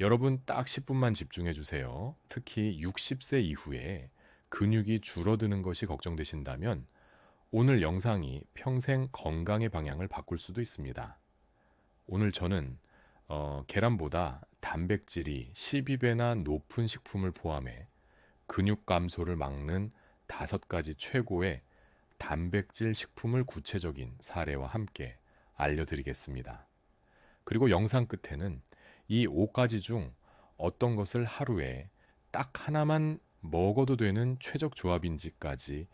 여러분 딱 10분만 집중해 주세요. 특히 60세 이후에 근육이 줄어드는 것이 걱정되신다면 오늘 영상이 평생 건강의 방향을 바꿀 수도 있습니다. 오늘 저는 어, 계란보다 단백질이 12배나 높은 식품을 포함해 근육 감소를 막는 다섯 가지 최고의 단백질 식품을 구체적인 사례와 함께 알려드리겠습니다. 그리고 영상 끝에는 이 5가지 중 어떤 것을 하루에 딱 하나만 먹어도 되는 최적 조합인지까지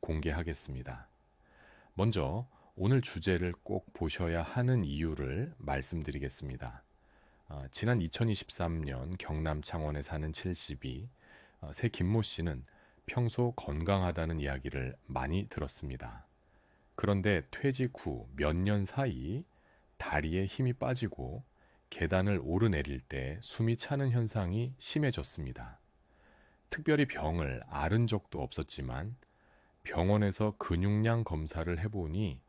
공개하겠습니다. 먼저 오늘 주제를 꼭 보셔야 하는 이유를 말씀드리겠습니다. 어, 지난 2023년 경남 창원에 사는 72, 어, 새 김모 씨는 평소 건강하다는 이야기를 많이 들었습니다. 그런데 퇴직 후 몇 년 사이 다리에 힘이 빠지고 계단을 오르내릴 때 숨이 차는 현상이 심해졌습니다. 특별히 병을 앓은 적도 없었지만 병원에서 근육량 검사를 해보니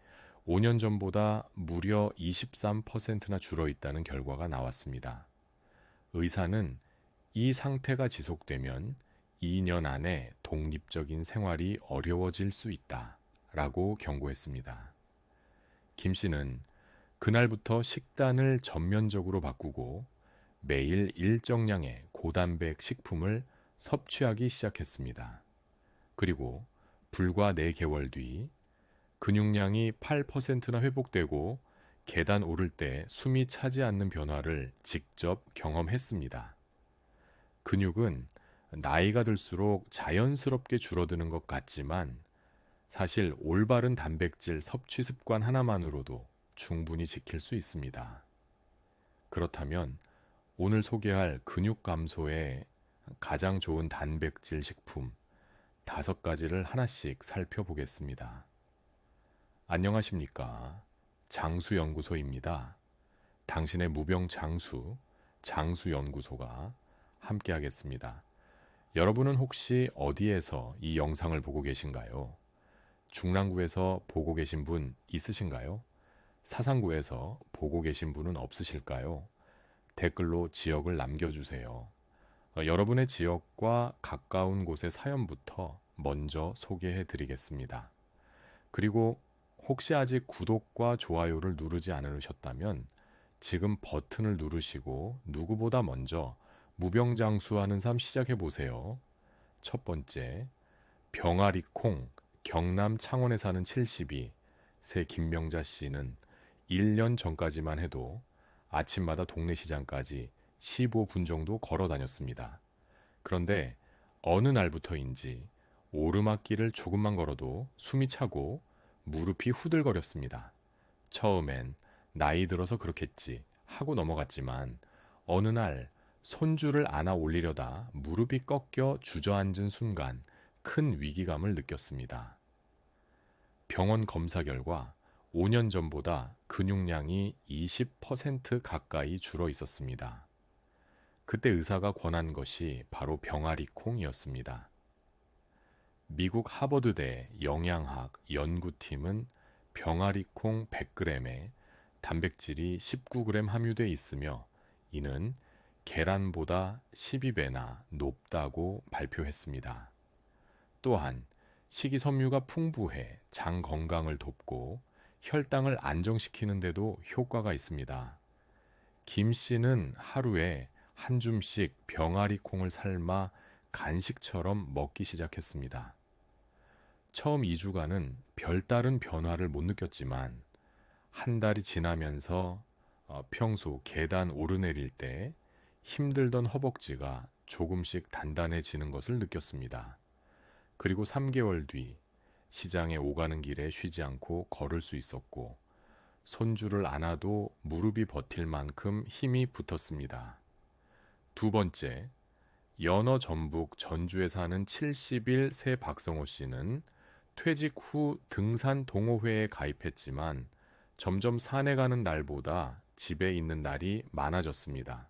5년 전보다 무려 23%나 줄어 있다는 결과가 나왔습니다. 의사는 이 상태가 지속되면 2년 안에 독립적인 생활이 어려워질 수 있다. 라고 경고했습니다. 김 씨는 그날부터 식단을 전면적으로 바꾸고 매일 일정량의 고단백 식품을 섭취하기 시작했습니다. 그리고 불과 4개월 뒤 근육량이 8%나 회복되고 계단 오를 때 숨이 차지 않는 변화를 직접 경험했습니다. 근육은 나이가 들수록 자연스럽게 줄어드는 것 같지만 사실 올바른 단백질 섭취 습관 하나만으로도 충분히 지킬 수 있습니다. 그렇다면 오늘 소개할 근육 감소에 가장 좋은 단백질 식품 다섯 가지를 하나씩 살펴보겠습니다. 안녕하십니까. 장수연구소입니다. 당신의 무병 장수, 장수연구소가 함께 하겠습니다. 여러분은 혹시 어디에서 이 영상을 보고 계신가요? 중랑구에서 보고 계신 분 있으신가요? 사상구에서 보고 계신 분은 없으실까요? 댓글로 지역을 남겨주세요. 어, 여러분의 지역과 가까운 곳의 사연부터 먼저 소개해 드리겠습니다. 그리고 혹시 아직 구독과 좋아요를 누르지 않으셨다면 지금 버튼을 누르시고 누구보다 먼저 무병장수하는 삶 시작해 보세요. 첫 번째, 병아리 콩, 경남 창원에 사는 72, 새 김명자 씨는 1년 전까지만 해도 아침마다 동네 시장까지 15분 정도 걸어 다녔습니다. 그런데 어느 날부터인지 오르막길을 조금만 걸어도 숨이 차고 무릎이 후들거렸습니다. 처음엔 나이 들어서 그렇겠지 하고 넘어갔지만 어느 날 손줄을 안아 올리려다 무릎이 꺾여 주저앉은 순간 큰 위기감을 느꼈습니다. 병원 검사 결과 5년 전보다 근육량이 20% 가까이 줄어 있었습니다. 그때 의사가 권한 것이 바로 병아리 콩이었습니다. 미국 하버드대 영양학 연구팀은 병아리 콩 100g에 단백질이 19g 함유돼 있으며 이는 계란보다 12배나 높다고 발표했습니다. 또한 식이섬유가 풍부해 장 건강을 돕고 혈당을 안정시키는데도 효과가 있습니다. 김 씨는 하루에 한 줌씩 병아리 콩을 삶아 간식처럼 먹기 시작했습니다. 처음 2주간은 별다른 변화를 못 느꼈지만 한 달이 지나면서 어, 평소 계단 오르내릴 때 힘들던 허벅지가 조금씩 단단해지는 것을 느꼈습니다. 그리고 3개월 뒤 시장에 오가는 길에 쉬지 않고 걸을 수 있었고 손줄을 안아도 무릎이 버틸 만큼 힘이 붙었습니다. 두 번째, 연어 전북 전주에 사는 70일 새 박성호 씨는 퇴직 후 등산 동호회에 가입했지만 점점 산에 가는 날보다 집에 있는 날이 많아졌습니다.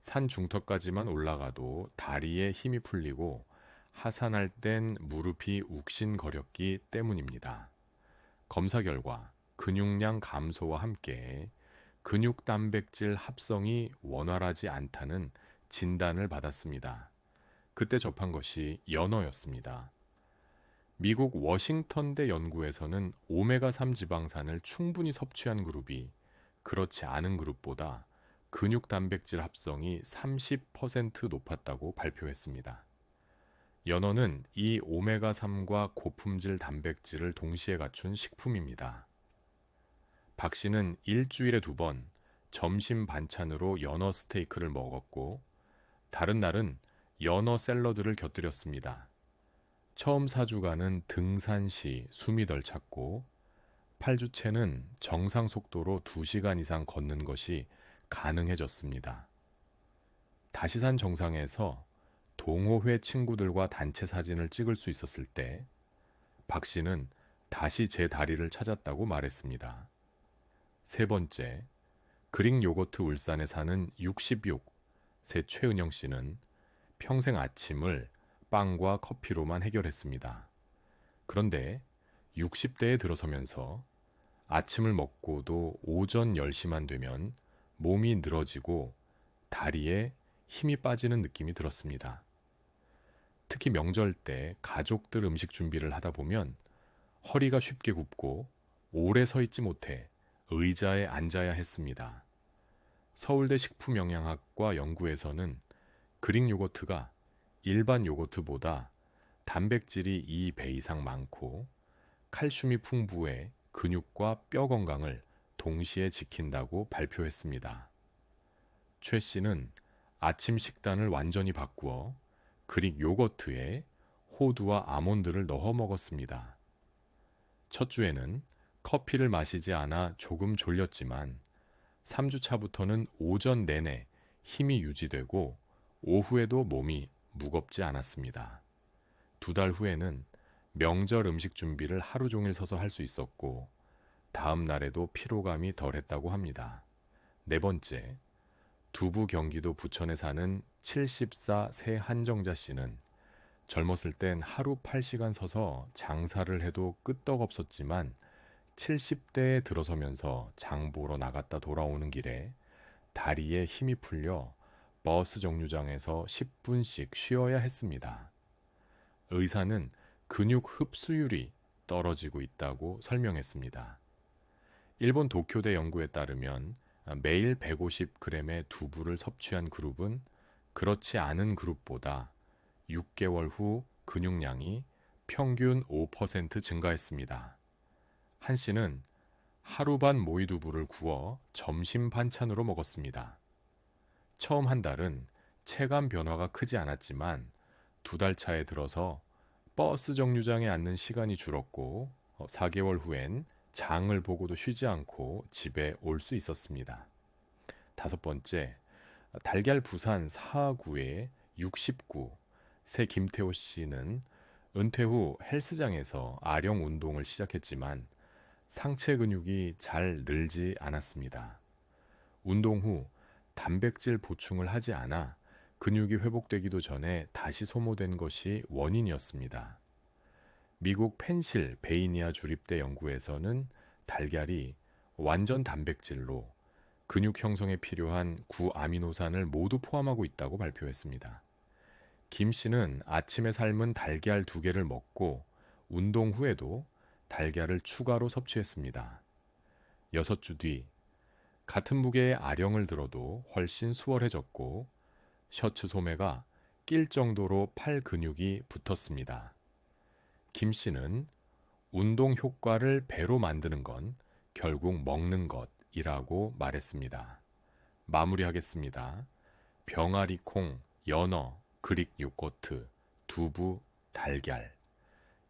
산 중턱까지만 올라가도 다리에 힘이 풀리고 하산할 땐 무릎이 욱신거렸기 때문입니다. 검사 결과 근육량 감소와 함께 근육 단백질 합성이 원활하지 않다는 진단을 받았습니다. 그때 접한 것이 연어였습니다. 미국 워싱턴대 연구에서는 오메가3 지방산을 충분히 섭취한 그룹이 그렇지 않은 그룹보다 근육 단백질 합성이 30% 높았다고 발표했습니다. 연어는 이 오메가3과 고품질 단백질을 동시에 갖춘 식품입니다. 박 씨는 일주일에 두 번 점심 반찬으로 연어 스테이크를 먹었고 다른 날은 연어 샐러드를 곁들였습니다. 처음 4주간은 등산 시 숨이 덜 찼고 8주째는 정상 속도로 2시간 이상 걷는 것이 가능해졌습니다. 다시 산 정상에서 동호회 친구들과 단체 사진을 찍을 수 있었을 때 박 씨는 다시 제 다리를 찾았다고 말했습니다. 세 번째, 그릭 요거트 울산에 사는 66, 새 최은영 씨는 평생 아침을 빵과 커피로만 해결했습니다. 그런데 60대에 들어서면서 아침을 먹고도 오전 10시만 되면 몸이 늘어지고 다리에 힘이 빠지는 느낌이 들었습니다. 특히 명절 때 가족들 음식 준비를 하다 보면 허리가 쉽게 굽고 오래 서 있지 못해 의자에 앉아야 했습니다. 서울대 식품영양학과 연구에서는 그릭 요거트가 일반 요거트보다 단백질이 2배 이상 많고 칼슘이 풍부해 근육과 뼈 건강을 동시에 지킨다고 발표했습니다. 최 씨는 아침 식단을 완전히 바꾸어 그릭 요거트에 호두와 아몬드를 넣어 먹었습니다. 첫 주에는 커피를 마시지 않아 조금 졸렸지만 3주 차부터는 오전 내내 힘이 유지되고 오후에도 몸이 무겁지 않았습니다. 두 달 후에는 명절 음식 준비를 하루 종일 서서 할 수 있었고 다음 날에도 피로감이 덜했다고 합니다. 네 번째, 두부 경기도 부천에 사는 74새 한정자 씨는 젊었을 땐 하루 8시간 서서 장사를 해도 끄떡없었지만 70대에 들어서면서 장 보러 나갔다 돌아오는 길에 다리에 힘이 풀려 버스 정류장에서 10분씩 쉬어야 했습니다. 의사는 근육 흡수율이 떨어지고 있다고 설명했습니다. 일본 도쿄대 연구에 따르면 매일 150g의 두부를 섭취한 그룹은 그렇지 않은 그룹보다 6개월 후 근육량이 평균 5% 증가했습니다. 한 씨는 하루 반 모이두부를 구워 점심 반찬으로 먹었습니다. 처음 한 달은 체감 변화가 크지 않았지만 두 달 차에 들어서 버스 정류장에 앉는 시간이 줄었고 4개월 어, 후엔 장을 보고도 쉬지 않고 집에 올 수 있었습니다. 다섯 번째, 달걀 부산 사구의 69, 새 김태호 씨는 은퇴 후 헬스장에서 아령 운동을 시작했지만 상체 근육이 잘 늘지 않았습니다. 운동 후 단백질 보충을 하지 않아 근육이 회복되기도 전에 다시 소모된 것이 원인이었습니다. 미국 펜실 베이니아 주립대 연구에서는 달걀이 완전 단백질로 근육 형성에 필요한 구아미노산을 모두 포함하고 있다고 발표했습니다. 김 씨는 아침에 삶은 달걀 두 개를 먹고 운동 후에도 달걀을 추가로 섭취했습니다. 여섯 주 뒤, 같은 무게의 아령을 들어도 훨씬 수월해졌고, 셔츠 소매가 낄 정도로 팔 근육이 붙었습니다. 김 씨는 운동 효과를 배로 만드는 건 결국 먹는 것이라고 말했습니다. 마무리하겠습니다. 병아리 콩, 연어, 그릭 요거트, 두부, 달걀.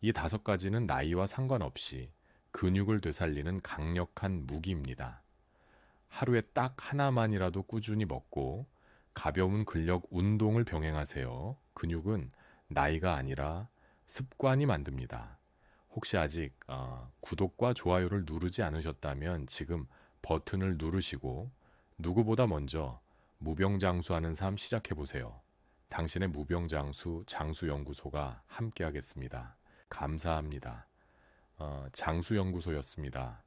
이 다섯 가지는 나이와 상관없이 근육을 되살리는 강력한 무기입니다. 하루에 딱 하나만이라도 꾸준히 먹고 가벼운 근력 운동을 병행하세요. 근육은 나이가 아니라 습관이 만듭니다. 혹시 아직 어, 구독과 좋아요를 누르지 않으셨다면 지금 버튼을 누르시고 누구보다 먼저 무병장수하는 삶 시작해 보세요. 당신의 무병장수 장수연구소가 함께하겠습니다. 감사합니다. 어, 장수연구소였습니다.